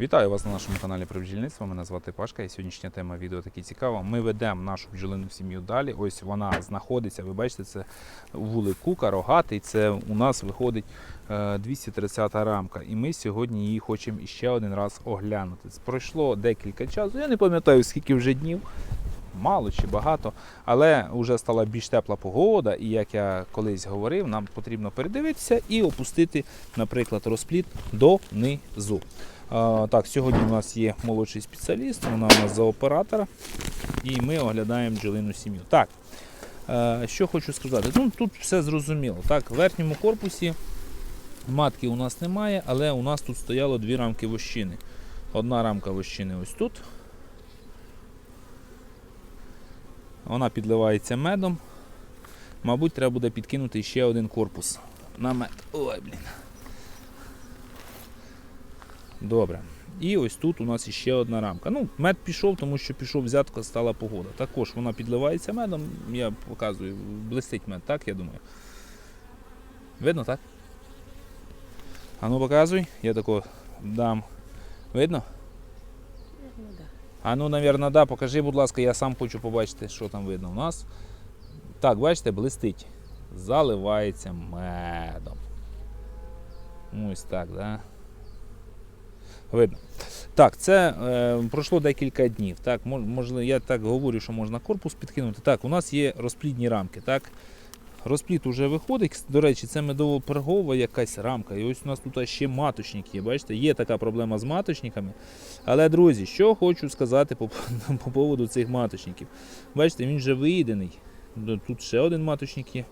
Вітаю вас на нашому каналі про бджільництво. Мене звати Пашка і сьогоднішня тема відео таки цікава. Ми ведемо нашу бджолину сім'ю далі. Ось вона знаходиться. Ви бачите, це вулик Кука, рогатий. Це у нас виходить е, 230 рамка. І ми сьогодні її хочемо ще один раз оглянути. Пройшло декілька часу. Я не пам'ятаю скільки вже днів. Мало чи багато, але вже стала більш тепла погода, і як я колись говорив, нам потрібно передивитися і опустити, наприклад, розпліт донизу. Так, сьогодні у нас є молодший спеціаліст, вона у нас за оператора, і ми оглядаємо бджолину сім'ю. Так, е, що хочу сказати, ну тут все зрозуміло. Так, в верхньому корпусі матки у нас немає, але у нас тут стояло дві рамки вощини. Одна рамка вощини ось тут. Вона підливається медом. Мабуть, треба буде підкинути ще один корпус на мед. Ой, блін. Добре. І ось тут у нас іще одна рамка. Ну, мед пішов, тому що пішов взятка, стала погода. Також вона підливається медом, я показую, блистить мед, так, я думаю. Видно, так? А ну показуй, я тако дам. Видно? А ну, навірно, да. Покажи, будь ласка, я сам хочу побачити, що там видно у нас. Так, бачите, блистить. Заливається медом. Ось так, да? Видно. Так, це е, пройшло декілька днів. Так, мож- можливо, я так говорю, що можна корпус підкинути. Так, у нас є розплідні рамки. Так. Розплід уже виходить. До речі, це медово-пергова якась рамка. І ось у нас тут ще маточник є. Бачите, є така проблема з маточниками. Але, друзі, що хочу сказати по, по поводу цих маточників. Бачите, він вже виїдений. Тут ще один маточник є.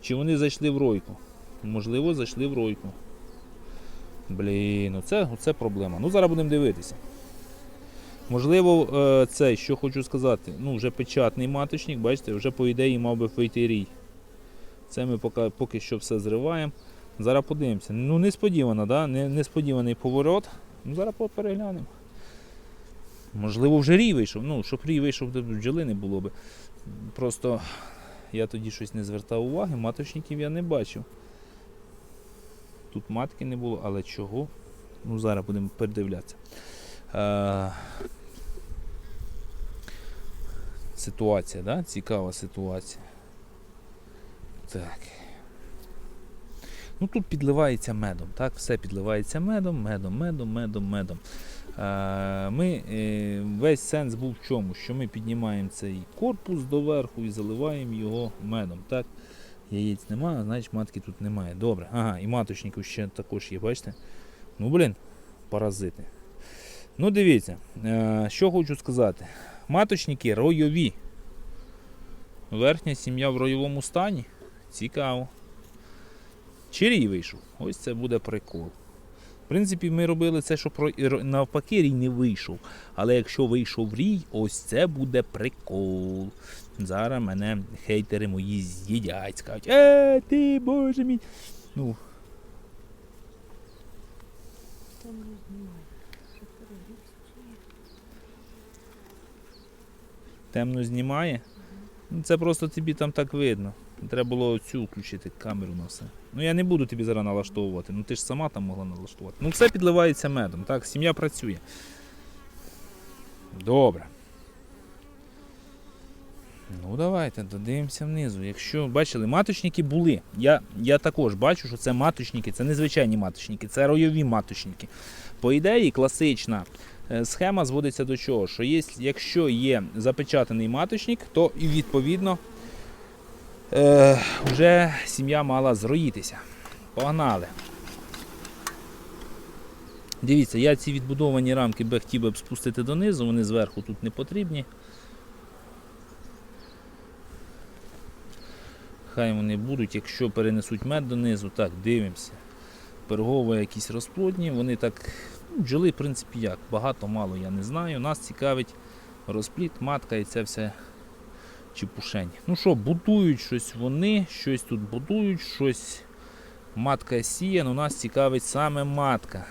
Чи вони зайшли в ройку? Можливо, зайшли в ройку. Блін, оце, оце проблема. Ну, зараз будемо дивитися. Можливо, е, цей, що хочу сказати, ну, вже печатний маточник, бачите, вже по ідеї мав би вийти рій. Це ми поки, поки що все зриваємо. Зараз подивимося. Ну, несподівано, да? Несподіваний поворот. Ну, зараз переглянемо. Можливо, вже рій вийшов. Ну, щоб рій вийшов, то бджоли не було би. Просто я тоді щось не звертав уваги, маточників я не бачив. Тут матки не було, але чого? Ну, зараз будемо передивлятися. Е, ситуація, да? цікава ситуація. Так. Ну тут підливається медом, так? Все підливається медом, медом, медом, медом, медом. Е, Ми, е, весь сенс був в чому? Що ми піднімаємо цей корпус доверху і заливаємо його медом. Так? Яєць немає, значить матки тут немає. Добре. Ага, і маточників ще також є, бачите? Ну, блін, паразити. Ну, дивіться, е, що хочу сказати. Маточники ройові. Верхня сім'я в ройовому стані. Цікаво. Чирій вийшов? Ось це буде прикол. В принципі, ми робили це, щоб навпаки рій не вийшов. Але якщо вийшов рій, ось це буде прикол. Зараз мене хейтери мої з'їдять, скажуть, е, ти, боже мій. Ну, темно знімає. Це просто тобі там так видно. Треба було цю включити камеру на все. Ну я не буду тобі зараз налаштовувати. Ну ти ж сама там могла налаштувати. Ну все підливається медом. Так, сім'я працює. Добре. Ну давайте додивимося внизу. Якщо бачили, маточники були. Я, я також бачу, що це маточники, це незвичайні маточники, це ройові маточники. По ідеї, класична е, схема зводиться до чого? Що є, якщо є запечатаний маточник, то і відповідно е, вже сім'я мала зроїтися. Погнали. Дивіться, я ці відбудовані рамки би хотів би спустити донизу, вони зверху тут не потрібні. Хай вони будуть, якщо перенесуть мед донизу, так, дивимося. Пергово якісь розплодні, вони так, ну, бджоли, в принципі, як, багато, мало, я не знаю. Нас цікавить розплід, матка і це все чепушень. Ну що, будують щось вони, щось тут будують, щось матка сіє, але нас цікавить саме матка.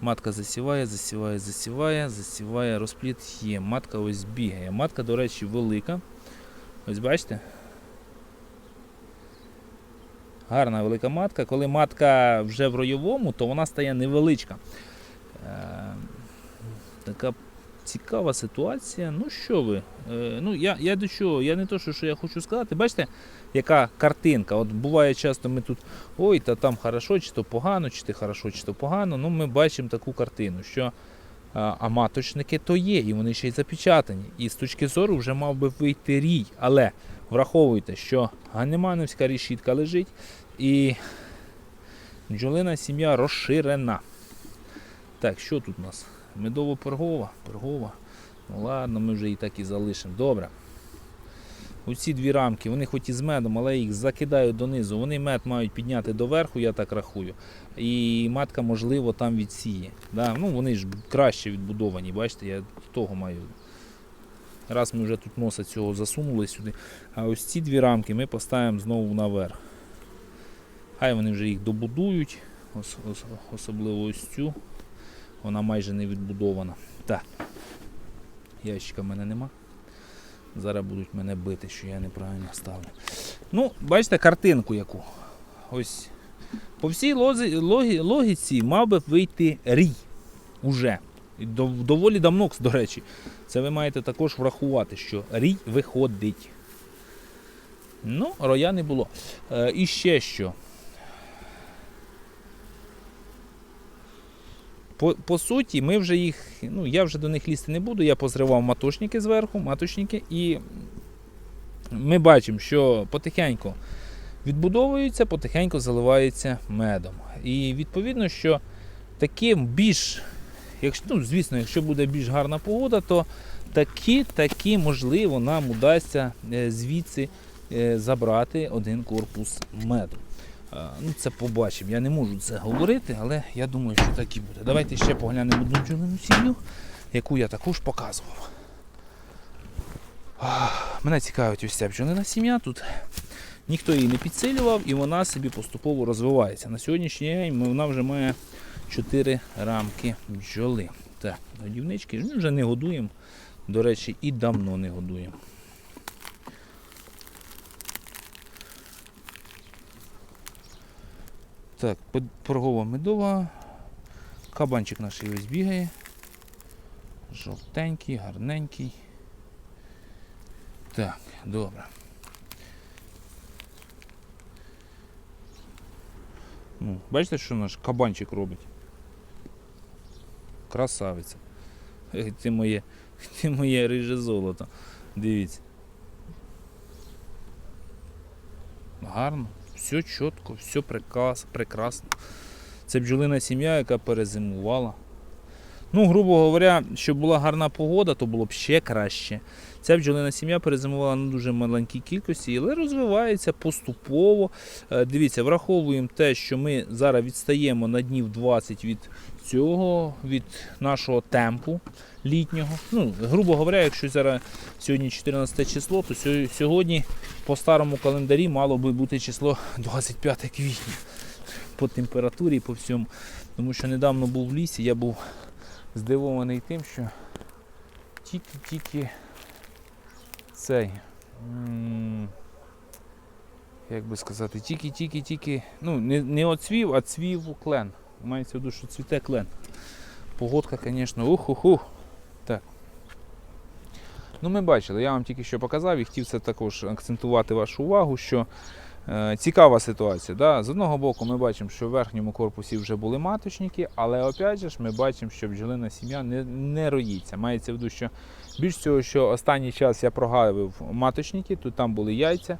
Матка засіває, засіває, засіває, засіває, розплід є. Матка ось бігає. Матка, до речі, велика. Ось бачите? Гарна велика матка. Коли матка вже в ройовому, то вона стає невеличка. Е, така цікава ситуація. Ну що ви? Е, ну, я, я до чого? Я не то, що, я хочу сказати. Бачите, яка картинка. От буває часто ми тут, ой, та там хорошо, чи то погано, чи то хорошо, чи то погано. Ну, ми бачимо таку картину, що а, а то є, і вони ще й запечатані. І з точки зору вже мав би вийти рій. Але враховуйте, що Ганемановська решітка лежить і бджолина сім'я розширена. Так, що тут у нас? Медово-пергова, пергова. Ну ладно, ми вже її так і залишимо. Добре. Оці дві рамки, вони хоч і з медом, але їх закидають донизу. Вони мед мають підняти доверху, я так рахую. І матка, можливо, там відсіє. Да? Ну, вони ж краще відбудовані, бачите, я того маю. Раз ми вже тут носа цього засунули сюди. А ось ці дві рамки ми поставимо знову наверх. Хай вони вже їх добудують, ос- ос- особливо ось цю. Вона майже не відбудована. Так. Ящика в мене нема. Зараз будуть мене бити, що я неправильно ставлю. Ну, бачите картинку яку. Ось по всій лозі, логі, логіці мав би вийти рій уже. Дов- доволі давно, до речі. Це ви маєте також врахувати, що рій виходить. Ну, роя не було. Е, і ще що. По, по суті, ми вже їх, ну я вже до них лізти не буду. Я позривав маточники зверху, маточники, і ми бачимо, що потихеньку відбудовуються, потихеньку заливаються медом. І відповідно, що таким більш, якщо, ну, звісно, якщо буде більш гарна погода, то такі, такі можливо, нам удасться е, звідси е, забрати один корпус меду. Ну, це побачимо. Я не можу це говорити, але я думаю, що так і буде. Давайте ще поглянемо одну бджолину сім'ю, яку я також показував. Мене цікавить ось ця бджолина сім'я тут. Ніхто її не підсилював і вона собі поступово розвивається. На сьогоднішній день вона вже має 4 рамки бджоли. Так, годівнички вже не годуємо. До речі, і давно не годуємо. Так, пергова медова. Кабанчик наш ось бігає. Жовтенький, гарненький. Так, добре. Ну, бачите, що наш кабанчик робить? Красавиця. Ти моє, ти моє риже золото. Дивіться. Гарно, все чітко, все приказ, прекрасно. Це бджолина сім'я, яка перезимувала. Ну, грубо говоря, щоб була гарна погода, то було б ще краще. Ця бджолина сім'я перезимувала на дуже маленькій кількості, але розвивається поступово. Е, Дивіться, враховуємо те, що ми зараз відстаємо на днів 20 від цього, від нашого темпу літнього. Ну, грубо говоря, якщо зараз сьогодні 14 число, то сьогодні по старому календарі мало би бути число 25 квітня по температурі по всьому. Тому що недавно був в лісі, я був здивований тим, що тільки-тільки цей. Як би сказати, тільки-тільки-тільки. Ну, не, не оцвів, а цвів клен. Мається в виду, що цвіте клен. Погодка, звісно, ух-ух-ух. Так. Ну, ми бачили, я вам тільки що показав і хотів це також акцентувати вашу увагу, що е, цікава ситуація. Да? З одного боку, ми бачимо, що в верхньому корпусі вже були маточники, але опять же ж ми бачимо, що бджолина сім'я не, не роїться. Мається в виду, що більш цього, що останній час я прогавив маточники, тут там були яйця,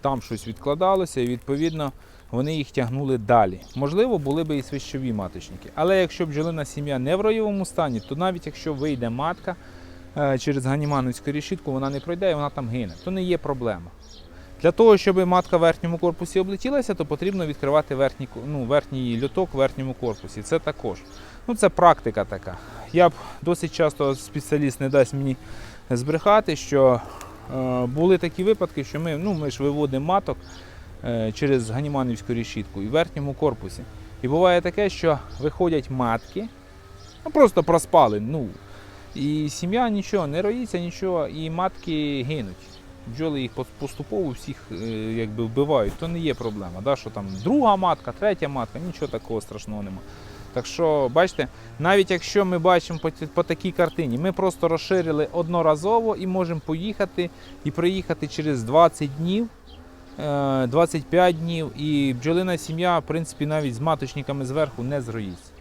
там щось відкладалося, і відповідно вони їх тягнули далі. Можливо, були би і свищові маточники. Але якщо бджолина сім'я не в роєвому стані, то навіть якщо вийде матка е, через ганімановську решітку, вона не пройде і вона там гине. То не є проблема. Для того, щоб матка в верхньому корпусі облетілася, то потрібно відкривати верхній, ну, верхній льоток в верхньому корпусі. Це також. Ну, це практика така. Я б досить часто спеціаліст не дасть мені збрехати, що е, були такі випадки, що ми, ну, ми ж виводимо маток через ганіманівську решітку і в верхньому корпусі. І буває таке, що виходять матки, ну просто проспали. Ну, і сім'я нічого, не роїться нічого, і матки гинуть. бджоли їх поступово всіх е, якби вбивають, то не є проблема. Да? Що там друга матка, третя матка, нічого такого страшного нема. Так що, бачите, навіть якщо ми бачимо по, по такій картині, ми просто розширили одноразово і можемо поїхати і приїхати через 20 днів. Е, 25 днів і бджолина сім'я, в принципі, навіть з маточниками зверху не зроїться.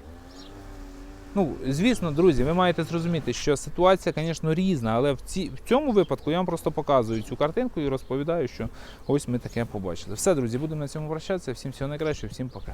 Ну, звісно, друзі, ви маєте зрозуміти, що ситуація, звісно, різна, але в, ці, в цьому випадку я вам просто показую цю картинку і розповідаю, що ось ми таке побачили. Все, друзі, будемо на цьому прощатися. Всім всього найкращого, всім пока.